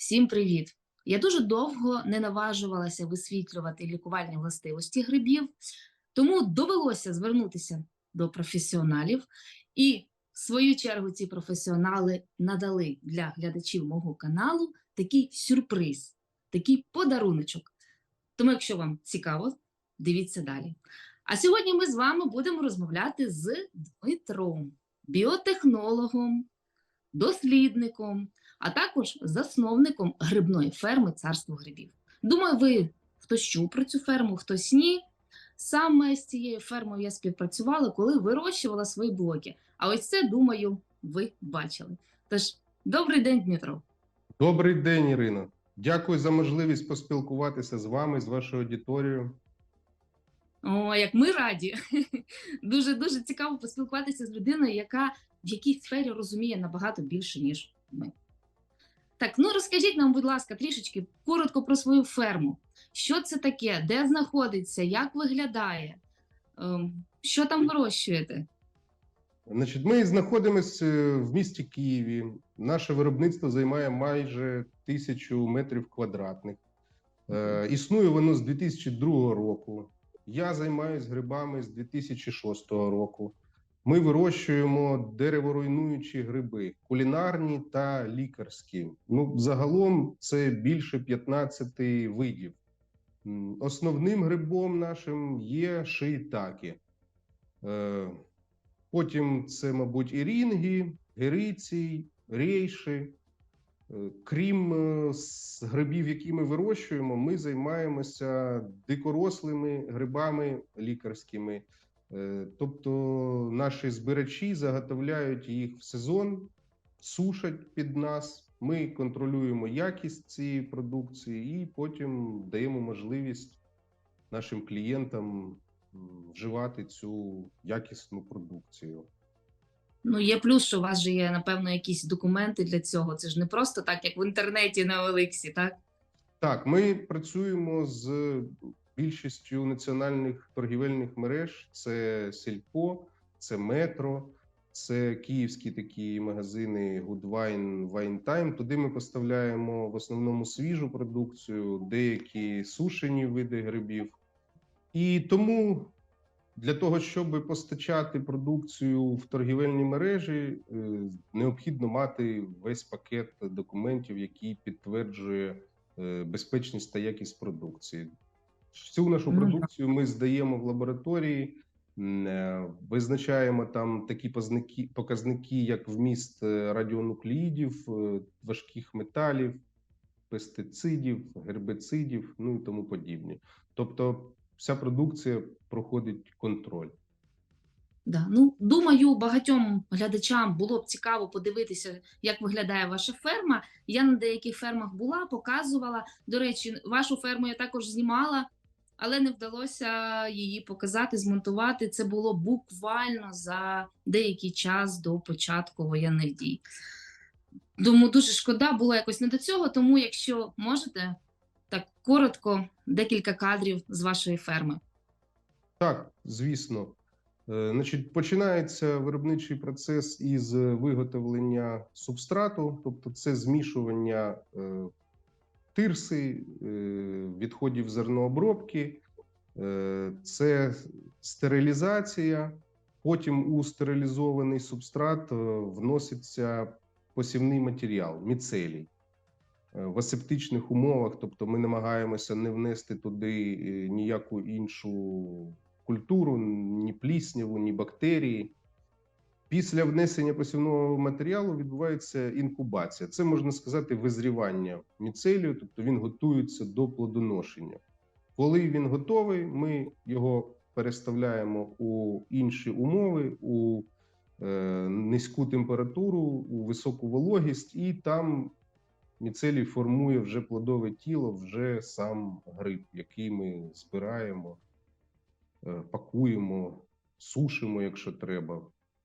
Всім привіт! Я дуже довго не наважувалася висвітлювати лікувальні властивості грибів, тому довелося звернутися до професіоналів, і в свою чергу ці професіонали надали для глядачів мого каналу такий сюрприз, такий подаруночок. Тому, якщо вам цікаво, дивіться далі. А сьогодні ми з вами будемо розмовляти з Дмитром, біотехнологом, дослідником, а також засновником грибної ферми Царство грибів. Думаю, ви хтось чув про цю ферму, хтось ні. Саме з цією фермою я співпрацювала, коли вирощувала свої блоки. А ось це, думаю, ви бачили. Тож, добрий день, Дмитро. Добрий день, Ірино. Дякую за можливість поспілкуватися з вами, з вашою аудиторією. О, як ми раді. Дуже дуже цікаво поспілкуватися з людиною, яка в якій сфері розуміє набагато більше, ніж ми. Так, ну розкажіть нам, будь ласка, трішечки коротко про свою ферму. Що це таке? Де знаходиться? Як виглядає? Ем, Що там вирощуєте? Значить, ми знаходимося в місті Києві. Наше виробництво займає майже тисячу метрів квадратних. Е, існує воно з 2002 року. Я займаюся грибами з 2006 року. Ми вирощуємо дереворуйнуючі гриби, кулінарні та лікарські. Ну, загалом це більше 15 видів. Основним грибом нашим є шиїтаки. Е, Потім це, мабуть, і рінги, герицій, рейші. Е, Крім е, грибів, які ми вирощуємо, ми займаємося дикорослими грибами лікарськими. Е, Тобто наші збирачі заготовляють їх в сезон, сушать під нас. Ми контролюємо якість цієї продукції і потім даємо можливість нашим клієнтам вживати цю якісну продукцію. Ну, є плюс, що у вас же є, напевно, якісь документи для цього. Це ж не просто так, як в інтернеті на Олексі, так? Так, ми працюємо з більшістю національних торгівельних мереж: це Сільпо, це Метро, це київські такі магазини Goodwine, Wine Time. Туди ми поставляємо в основному свіжу продукцію, деякі сушені види грибів. І тому для того, щоб постачати продукцію в торгівельні мережі, е, необхідно мати весь пакет документів, який підтверджує е, безпечність та якість продукції. Всю нашу Ну, продукцію ми здаємо в лабораторії, е, визначаємо там такі показники, показники як вміст е, радіонуклеїдів, е, важких металів, пестицидів, гербицидів, ну і тому подібне. Тобто, вся продукція проходить контроль. Да. Ну, думаю, багатьом глядачам було б цікаво подивитися, як виглядає ваша ферма. Я на деяких фермах була, показувала. До речі, вашу ферму я також знімала, але не вдалося її показати, змонтувати. Це було буквально за деякий час до початку воєнних дій. Тому дуже шкода було якось не до цього. Тому, якщо можете, так коротко, декілька кадрів з вашої ферми. Так, звісно. Е, Значить, починається виробничий процес із виготовлення субстрату, тобто це змішування е, тирси, е, відходів зернообробки, е, це стерилізація. Потім у стерилізований субстрат е, вноситься посівний матеріал, міцелій. В асептичних умовах, тобто ми намагаємося не внести туди ніяку іншу культуру, ні плісняву, ні бактерії. Після внесення посівного матеріалу відбувається інкубація. Це можна сказати визрівання міцелію, тобто він готується до плодоношення. Коли він готовий, ми його переставляємо у інші умови, у е, низьку температуру, у високу вологість, і там міцелій формує вже плодове тіло, вже сам гриб, який ми збираємо е, пакуємо, сушимо, якщо треба.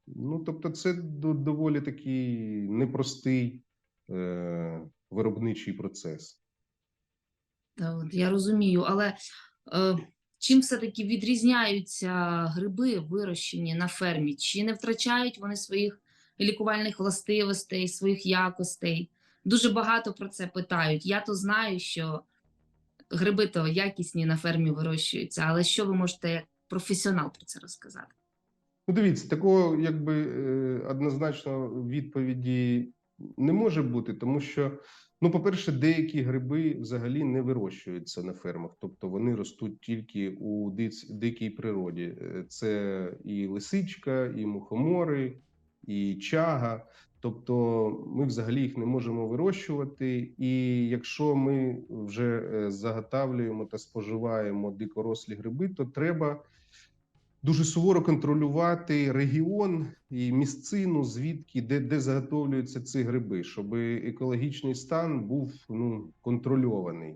Ну, тобто, це доволі такий непростий е, виробничий процес. Та я розумію, але е, чим все-таки відрізняються гриби, вирощені на фермі? Чи не втрачають вони своїх лікувальних властивостей, своїх якостей? дуже багато про це питають. Я то знаю, що гриби то якісні на фермі вирощуються, але що ви можете як професіонал про це розказати? Ну, дивіться, такого якби е, однозначно відповіді не може бути, тому що, ну, по-перше, деякі гриби взагалі не вирощуються на фермах, тобто вони ростуть тільки у дикій природі. Е, Це і лисичка, і мухомори, і чага. Тобто ми взагалі їх не можемо вирощувати. І якщо ми вже е, заготавлюємо та споживаємо дикорослі гриби, то треба дуже суворо контролювати регіон і місцину, звідки де, де заготовлюються ці гриби, щоб екологічний стан був ну контрольований.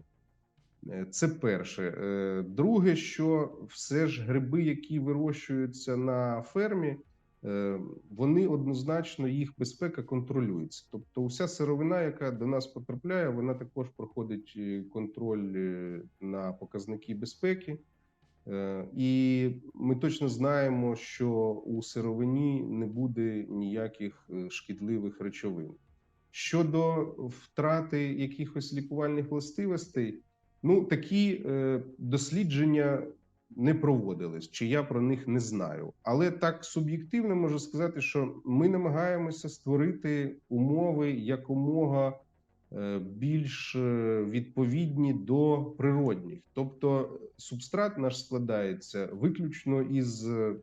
Е, Це перше. Е, Друге, що все ж гриби, які вирощуються на фермі, е, вони однозначно їх безпека контролюється. Тобто, уся сировина, яка до нас потрапляє, вона також проходить контроль на показники безпеки. Е, І ми точно знаємо, що у сировині не буде ніяких е, шкідливих речовин. Щодо втрати якихось лікувальних властивостей, ну такі е, дослідження не проводились, чи я про них не знаю. Але так суб'єктивно можу сказати, що ми намагаємося створити умови якомога більш е, відповідні до природних. Тобто субстрат наш складається виключно із е,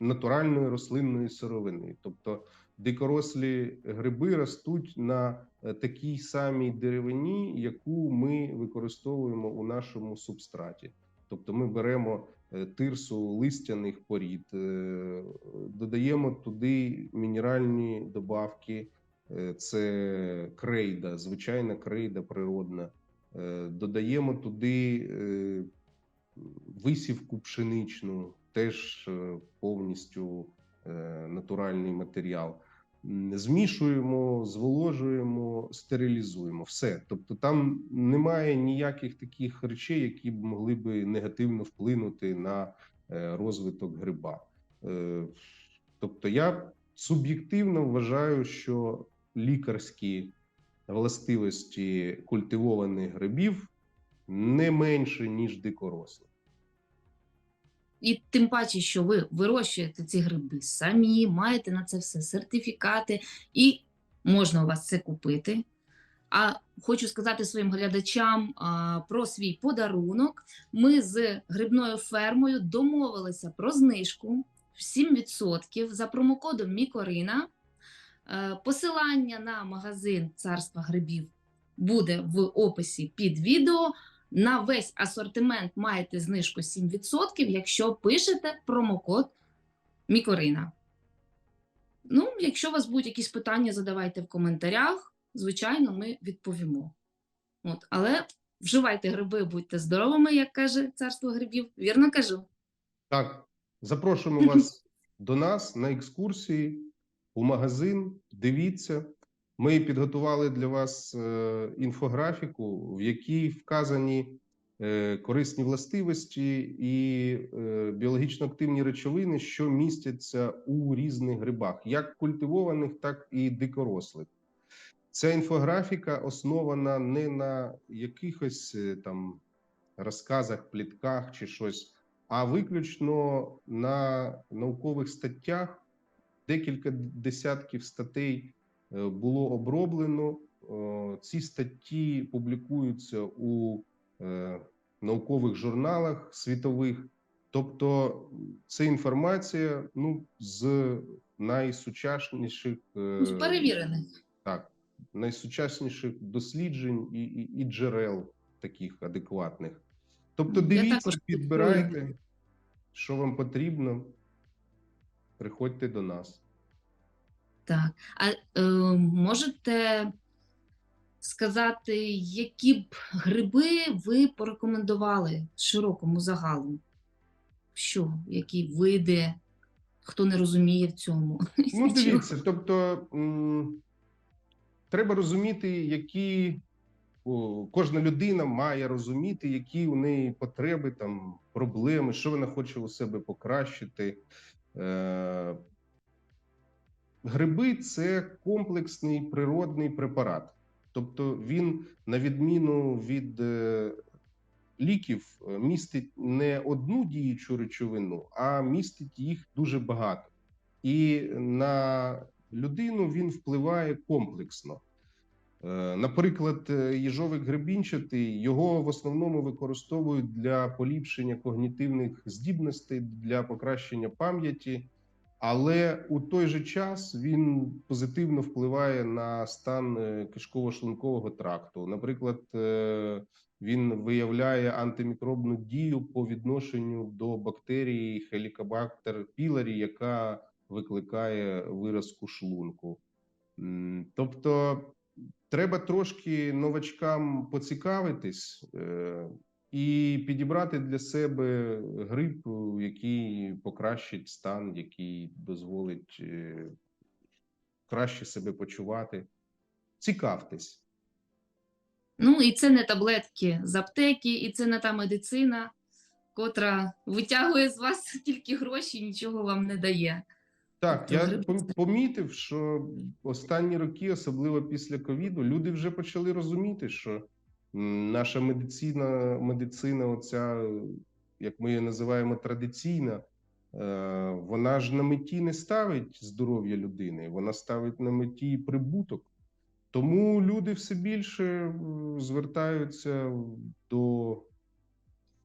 натуральної рослинної сировини. Тобто дикорослі гриби ростуть на е, такій самій деревині, яку ми використовуємо у нашому субстраті. Тобто ми беремо е, тирсу листяних порід, е, додаємо туди мінеральні добавки, е, це крейда, звичайна крейда природна. Е, Додаємо туди е, висівку пшеничну, теж е, повністю е, натуральний матеріал. Змішуємо, зволожуємо, стерилізуємо все. Тобто, там немає ніяких таких речей, які б могли би негативно вплинути на е, розвиток гриба. Е, Тобто, я суб'єктивно вважаю, що лікарські властивості культивованих грибів не менше ніж дикорослих. І тим паче, що ви вирощуєте ці гриби самі, маєте на це все сертифікати, і можна у вас це купити. А хочу сказати своїм глядачам а, про свій подарунок. Ми з грибною фермою домовилися про знижку в 7% за промокодом Мікорина. Е, Посилання на магазин Царства грибів буде в описі під відео. На весь асортимент маєте знижку 7%, якщо пишете промокод Мікорина. Ну, якщо у вас будуть якісь питання, задавайте в коментарях. Звичайно, ми відповімо. От, але вживайте гриби, будьте здоровими, як каже царство грибів. Вірно кажу. Так, запрошуємо вас до нас на екскурсії у магазин. Дивіться, ми підготували для вас е, інфографіку, в якій вказані е, корисні властивості і е, біологічно активні речовини, що містяться у різних грибах, як культивованих, так і дикорослих. Ця інфографіка основана не на якихось там розказах, плітках чи щось, а виключно на наукових статтях. Декілька десятків статей е, було оброблено. Ці статті публікуються у е, наукових журналах світових. Тобто, це інформація ну, з найсучасніших е, З перевірених. так, найсучасніших досліджень і, і, і джерел таких адекватних. Тобто, дивіться, підбирайте, що вам потрібно. Приходьте до нас. Так. А е, можете сказати, які б гриби ви порекомендували широкому загалу? Що, які види? Хто не розуміє в цьому? Ну, дивіться, тобто м, треба розуміти, які кожна людина має розуміти, які у неї потреби, там проблеми, що вона хоче у себе покращити. Е, гриби це комплексний природний препарат. Тобто він, на відміну від е, ліків, е, містить не одну діючу речовину, а містить їх дуже багато. І на людину він впливає комплексно. Е, Наприклад, е, їжовик гребінчатий його в основному використовують для поліпшення когнітивних здібностей, для покращення пам'яті, але у той же час він позитивно впливає на стан е, кишково-шлункового тракту. Наприклад, він виявляє антимікробну дію по відношенню до бактерії Helicobacter pylori, яка викликає виразку шлунку. Тобто треба трошки новачкам поцікавитись е, і підібрати для себе гриб, е, який покращить стан, який дозволить е, краще себе почувати. Цікавтесь. Ну і це не таблетки з аптеки, і це не та медицина, котра витягує з вас тільки гроші, нічого вам не дає. Так, Тобто я помітив, що останні роки, особливо після ковіду, люди вже почали розуміти, що наша медицина, медицина, оця, як ми її називаємо, традиційна, е, вона ж на меті не ставить здоров'я людини, вона ставить на меті прибуток. Тому люди все більше звертаються до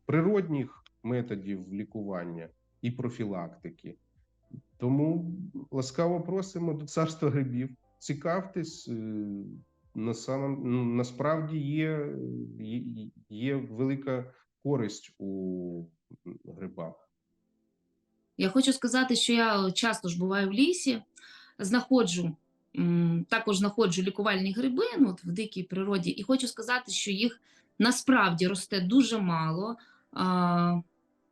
природних методів лікування і профілактики. Тому ласкаво просимо до царства грибів. Цікавтесь, е, на самом, ну, насправді є, є, велика користь у грибах. Я хочу сказати, що я часто ж буваю в лісі, знаходжу також знаходжу лікувальні гриби ну, от в дикій природі, і хочу сказати, що їх насправді росте дуже мало.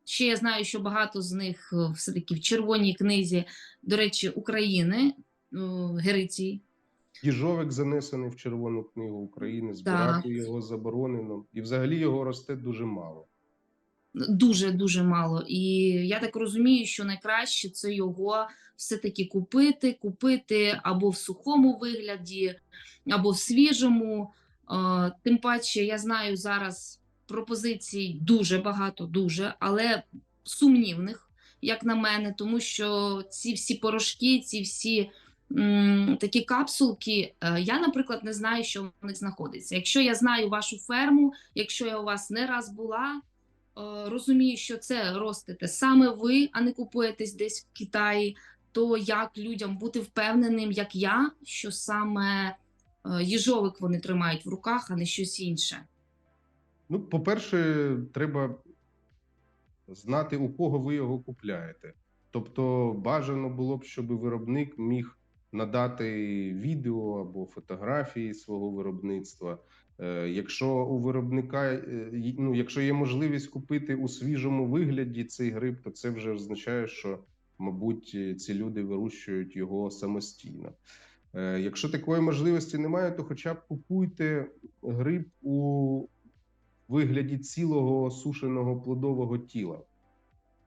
Ще я знаю, що багато з них е, все-таки в червоній книзі, до речі, України, е, Гериції. Їжовик занесений в Червону книгу України, збирати Так. його заборонено, і взагалі його росте дуже мало. Дуже дуже мало. І я так розумію, що найкраще це його все-таки купити, купити або в сухому вигляді, або в свіжому. Е, Тим паче, я знаю зараз пропозицій дуже багато, дуже, але сумнівних, як на мене, тому що ці всі порошки, ці всі м, такі капсулки, е, я, наприклад, не знаю, що в них знаходиться. Якщо я знаю вашу ферму, якщо я у вас не раз була. е, Розумію, що це ростете саме ви, а не купуєтесь десь в Китаї. То як людям бути впевненим, як я, що саме е, їжовик вони тримають в руках, а не щось інше. Ну, по-перше, треба знати, у кого ви його купляєте. Тобто, бажано було б, щоб виробник міг надати відео або фотографії свого виробництва. Е, Якщо у виробника е, ну, якщо є можливість купити у свіжому вигляді цей гриб, то це вже означає, що, мабуть, ці люди вирощують його самостійно. Е, Якщо такої можливості немає, то хоча б купуйте гриб у вигляді цілого сушеного плодового тіла.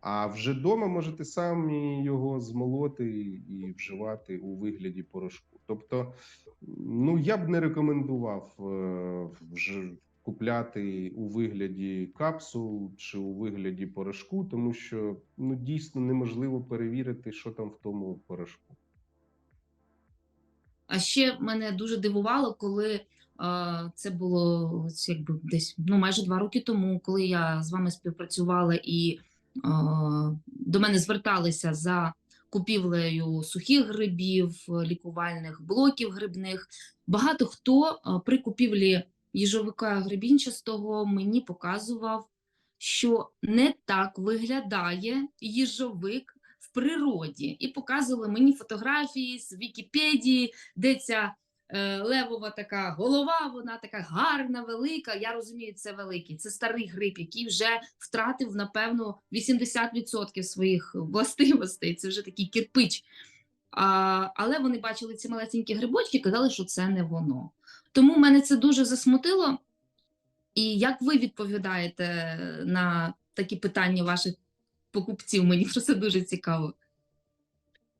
А вже вдома можете самі його змолоти і вживати у вигляді порошку. Тобто, ну я б не рекомендував е, вже купляти у вигляді капсул чи у вигляді порошку, тому що ну дійсно неможливо перевірити, що там в тому порошку. А ще мене дуже дивувало, коли це було якби десь ну майже два роки тому, коли я з вами співпрацювала і до мене зверталися за купівлею сухих грибів, лікувальних блоків грибних. Багато хто при купівлі їжовика грибінчастого мені показував, що не так виглядає їжовик в природі, і показували мені фотографії з Вікіпедії, де ця левова така голова, вона така гарна, велика. Я розумію, це великий. Це старий гриб, який вже втратив, напевно, 80% своїх властивостей. Це вже такий кирпич. А, але вони бачили ці малесенькі грибочки і казали, що це не воно. Тому мене це дуже засмутило. І як ви відповідаєте на такі питання ваших покупців? Мені просто дуже цікаво.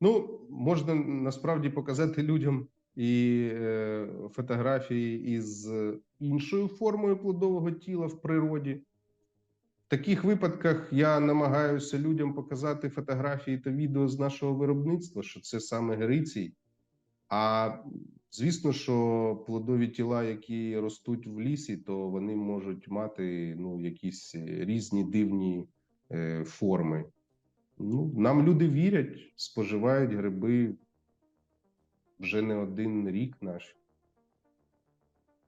Ну, можна насправді показати людям і е, фотографії із іншою формою плодового тіла в природі. В таких випадках я намагаюся людям показати фотографії та відео з нашого виробництва, що це саме герицій. А звісно, що плодові тіла, які ростуть в лісі, то вони можуть мати ну, якісь різні дивні е, форми. Ну, нам люди вірять, споживають гриби вже не один рік наш.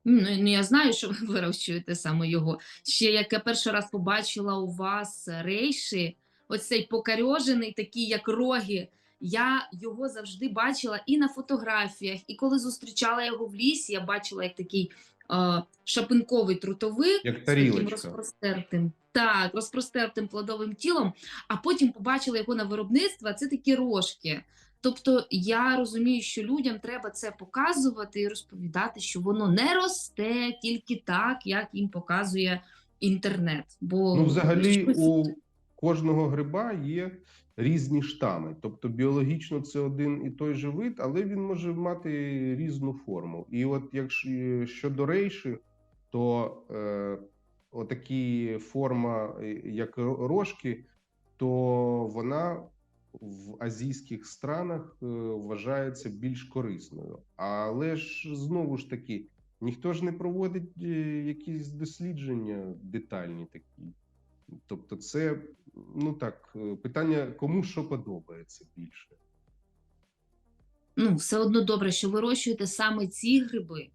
Ну, ну, я знаю, що ви вирощуєте саме його. Ще як я перший раз побачила у вас рейші, ось цей покарьожений, такий як роги. Я його завжди бачила і на фотографіях, і коли зустрічала його в лісі, я бачила як такий е, шапинковий трутовик Як з розпростертим, так, розпростертим плодовим тілом, а потім побачила його на виробництві, а це такі рожки. Тобто я розумію, що людям треба це показувати і розповідати, що воно не росте тільки так, як їм показує інтернет. Бо Ну, взагалі, щось- у кожного гриба є різні штами. Тобто, біологічно це один і той же вид, але він може мати різну форму. І от якщо щодо рейші, то е, отакі форма, е, як рожки, то вона в азійських странах е, вважається більш корисною. Але ж знову ж таки, ніхто ж не проводить е, якісь дослідження детальні такі. Тобто, це ну так, е, питання, кому що подобається більше. ну, все одно добре, що вирощуєте саме ці гриби,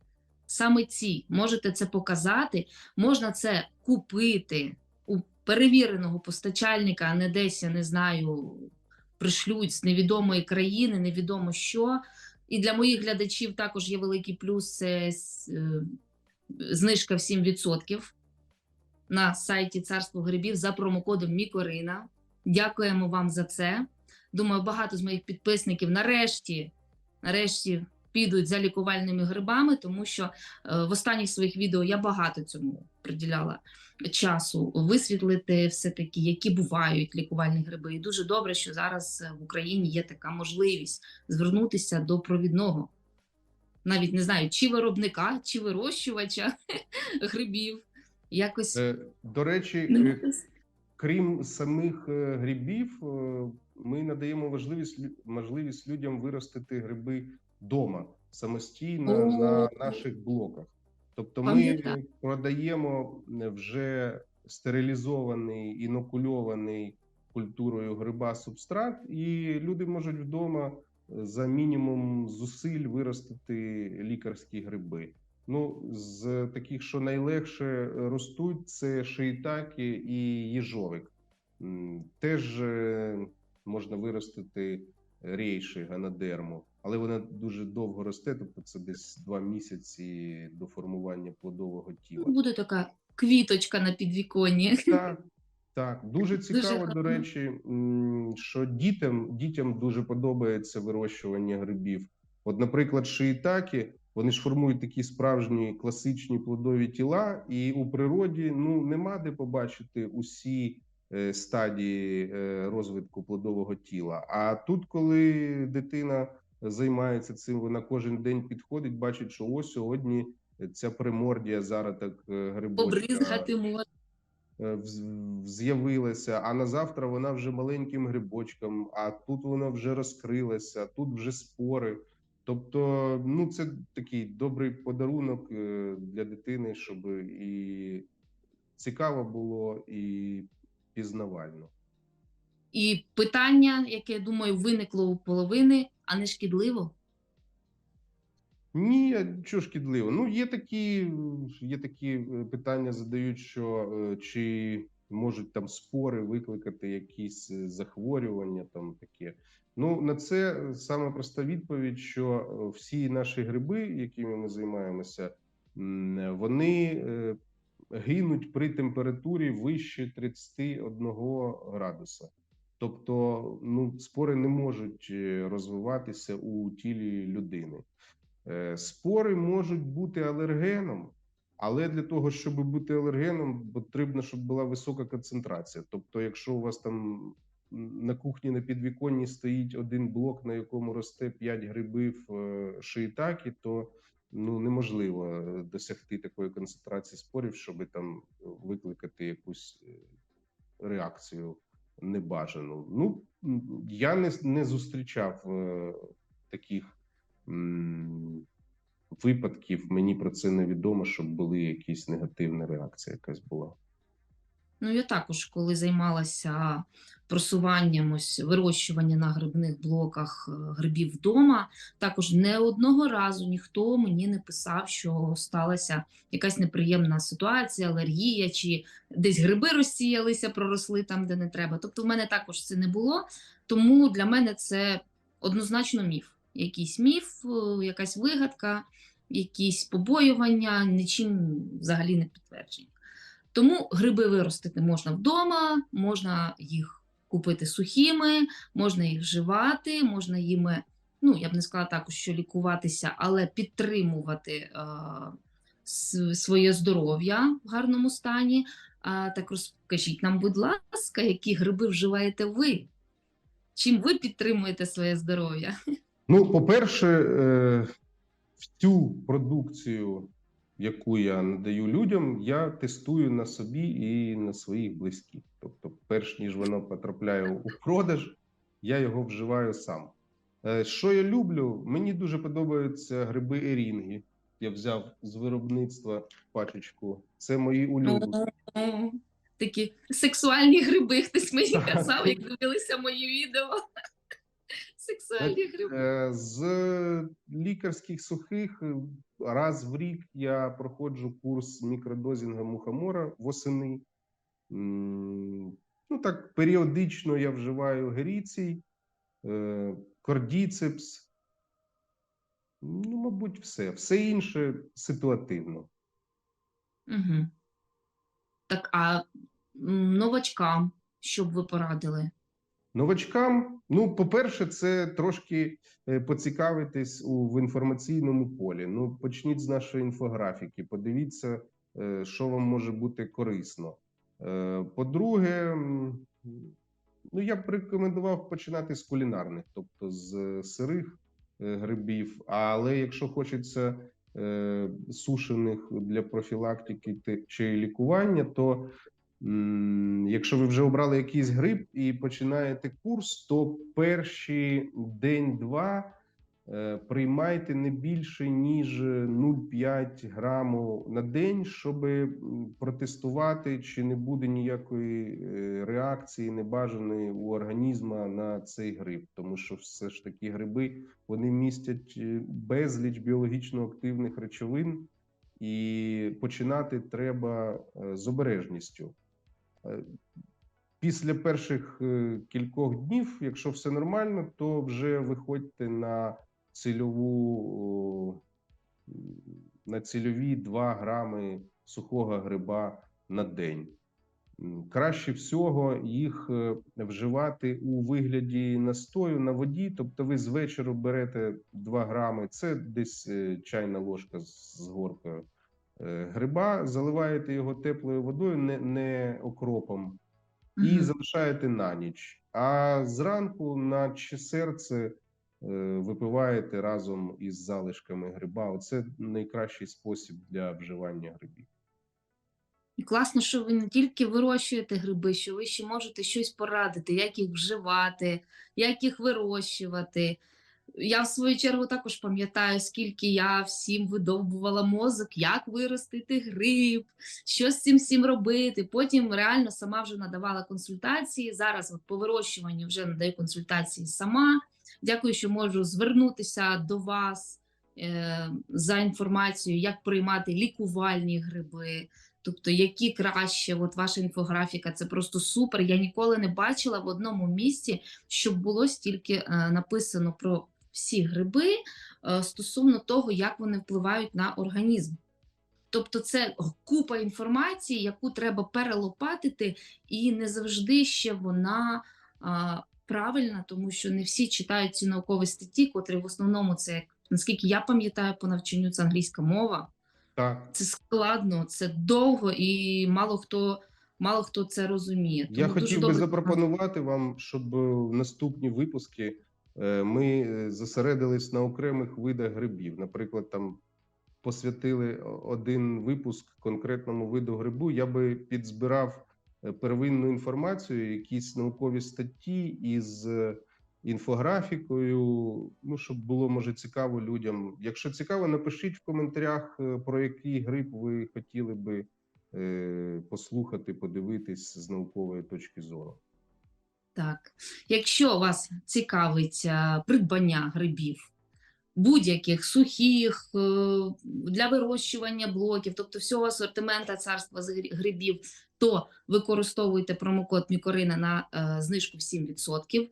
саме ці. Можете це показати, можна це купити у перевіреного постачальника, а не десь, я не знаю, пришлють з невідомої країни, невідомо що. І для моїх глядачів також є великий плюс е, знижка в 7% на сайті Царство грибів за промокодом Мікорина. Дякуємо вам за це. Думаю, багато з моїх підписників нарешті, нарешті підуть за лікувальними грибами, тому що е, в останніх своїх відео я багато цьому приділяла часу висвітлити все-таки, які бувають лікувальні гриби. І дуже добре, що зараз е, в Україні є така можливість звернутися до провідного, навіть не знаю, чи виробника, чи вирощувача грибів. Якось Е, До речі, е, крім самих грибів, ми надаємо можливість лю- можливість людям виростити гриби вдома самостійно О. на наших блоках. Тобто, ми продаємо вже стерилізований інокульований культурою гриба субстрат, і люди можуть вдома е, за мінімум зусиль виростити лікарські гриби. Ну, з таких, що найлегше ростуть, це шиїтаки і їжовик. Теж е, можна виростити рейші, ганадерму, але вона дуже довго росте, тобто це десь два місяці до формування плодового тіла. буде така квіточка на підвіконні. Так, так, дуже цікаво, гарно. до речі, що дітям, дітям дуже подобається вирощування грибів. От, наприклад, шиїтаки, вони ж формують такі справжні класичні плодові тіла, і у природі ну нема де побачити усі е, стадії е, розвитку плодового тіла. А тут, коли дитина займається цим, вона кожен день підходить, бачить, що ось сьогодні ця примордія зараз так е, грибочка е, з'явилася, а на завтра вона вже маленьким грибочком, а тут вона вже розкрилася, тут вже спори. Тобто, ну це такий добрий подарунок е, для дитини, щоб і цікаво було, і пізнавально. І питання, яке я думаю, виникло у половини, а не шкідливо. Ні, що шкідливо. Ну, є такі, є такі е, питання, задають, що е, чи можуть там спори викликати якісь е, захворювання, там таке. Ну, на це саме проста відповідь, що всі наші гриби, якими ми займаємося, вони гинуть при температурі вище 31 градуса. Тобто, ну, спори не можуть е, розвиватися у тілі людини. Е, Спори можуть бути алергеном, але для того, щоб бути алергеном, потрібно, щоб була висока концентрація. Тобто, якщо у вас там на кухні на підвіконні стоїть один блок, на якому росте 5 грибів е, шиїтакі, то ну неможливо е, досягти такої концентрації спорів, щоб там викликати якусь е, реакцію небажану. Ну я не, не зустрічав е, таких випадків. Мені про це невідомо, щоб були якісь негативні реакції, якась була. Ну, я також, коли займалася просуванням ось вирощування на грибних блоках е, грибів вдома, також не одного разу ніхто мені не писав, що сталася якась неприємна ситуація, алергія, чи десь гриби розсіялися, проросли там, де не треба. Тобто, в мене також це не було. Тому для мене це однозначно міф. Якийсь міф, е, якась вигадка, якісь побоювання, нічим взагалі не підтверджені. Тому гриби виростити можна вдома, можна їх купити сухими, можна їх вживати, можна їми, ну я б не сказала також, що лікуватися, але підтримувати е, своє здоров'я в гарному стані. А так розкажіть нам, будь ласка, які гриби вживаєте ви? Чим ви підтримуєте своє здоров'я? Ну, по-перше, е, всю продукцію, яку я надаю людям, я тестую на собі і на своїх близьких. Тобто, перш ніж воно потрапляє у продаж, я його вживаю сам. Е, Що я люблю? Мені дуже подобаються гриби ерінги. Я взяв з виробництва пачечку. Це мої улюблені. Такі сексуальні гриби, хтось мені казав, як дивилися мої відео. Гриби. Е, З лікарських сухих е, раз в рік я проходжу курс мікродозінга мухомора восени. Ну так, періодично я вживаю геріцій, е, кордіцепс. Ну, мабуть, все. Все інше ситуативно. Угу. Так, а новачкам, що б ви порадили? Новачкам, ну, по-перше, це трошки е, поцікавитись у в інформаційному полі. Ну, почніть з нашої інфографіки, подивіться, е, що вам може бути корисно. Е, По-друге, ну я б рекомендував починати з кулінарних, тобто з сирих грибів. Але якщо хочеться сушених для профілактики чи лікування, то Якщо ви вже обрали якийсь гриб і починаєте курс, то перші день-два е, приймайте не більше ніж 0,5 граму на день, щоб протестувати, чи не буде ніякої е, реакції небажаної у організма на цей гриб, тому що все ж таки гриби вони містять е, безліч біологічно активних речовин, і починати треба е, з обережністю. Е, Після перших е, кількох днів, якщо все нормально, то вже виходьте на цільову на цільові 2 грами сухого гриба на день. Краще всього їх е, вживати у вигляді настою на воді. Тобто, ви з вечора берете 2 грами, це десь чайна ложка з горкою гриба, заливаєте його теплою водою, не, не окропом, і Мгм. залишаєте на ніч. А зранку на серце е, випиваєте разом із залишками гриба. Оце найкращий спосіб для вживання грибів. І класно, що ви не тільки вирощуєте гриби, що ви ще можете щось порадити, як їх вживати, як їх вирощувати. Я в свою чергу також пам'ятаю, скільки я всім видовбувала мозок, як виростити гриб, що з цим всім робити. Потім реально сама вже надавала консультації. Зараз от по вирощуванню вже надаю консультації сама. Дякую, що можу звернутися до вас е, за інформацією, як приймати лікувальні гриби. Тобто, які краще, от ваша інфографіка, це просто супер. Я ніколи не бачила в одному місці, щоб було стільки е, написано про всі гриби е, стосовно того, як вони впливають на організм. Тобто, це купа інформації, яку треба перелопатити, і не завжди ще вона а, правильна, тому що не всі читають ці наукові статті, котрі в основному це, наскільки я пам'ятаю, по навчанню це англійська мова. Так, Це складно, це довго, і мало хто мало хто це розуміє. Я Тому дуже хотів би добре, запропонувати вам, щоб в наступні випуски ми е, зосередились на окремих видах грибів. Наприклад, там посвятили один випуск конкретному виду грибу. Я би підзбирав е, первинну інформацію, якісь наукові статті із е, інфографікою. Ну, щоб було може цікаво людям. Якщо цікаво, напишіть в коментарях, е, про який гриб ви хотіли би е, послухати, подивитись з наукової точки зору. Так, якщо вас цікавить е, придбання грибів, будь-яких сухих е, для вирощування блоків, тобто всього асортимента царства з грибів, то використовуйте промокод Мікорина на е, знижку 7%.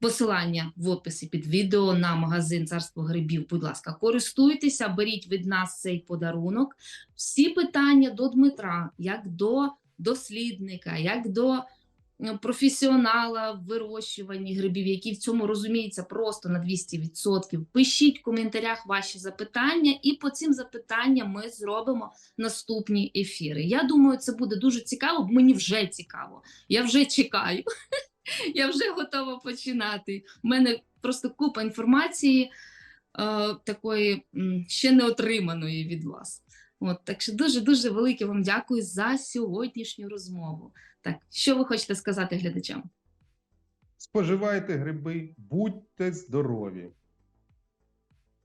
Посилання в описі під відео на магазин царство грибів. Будь ласка, користуйтеся, беріть від нас цей подарунок. Всі питання до Дмитра, як до дослідника, як до професіонала в вирощуванні грибів, які в цьому розуміються просто на 200%. Пишіть в коментарях ваші запитання, і по цим запитанням ми зробимо наступні ефіри. Я думаю, це буде дуже цікаво, мені вже цікаво. Я вже чекаю. Я вже готова починати. У мене просто купа інформації е, такої ще не отриманої від вас. От, так що дуже дуже велике вам дякую за сьогоднішню розмову. Так, що ви хочете сказати глядачам? Споживайте гриби, будьте здорові.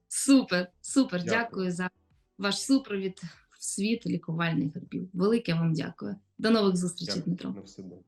Супер, супер, Дякую. дякую за ваш супровід в світ лікувальних грибів. Велике вам дякую. До нових зустрічей, Дякую. Дмитро. На все добре.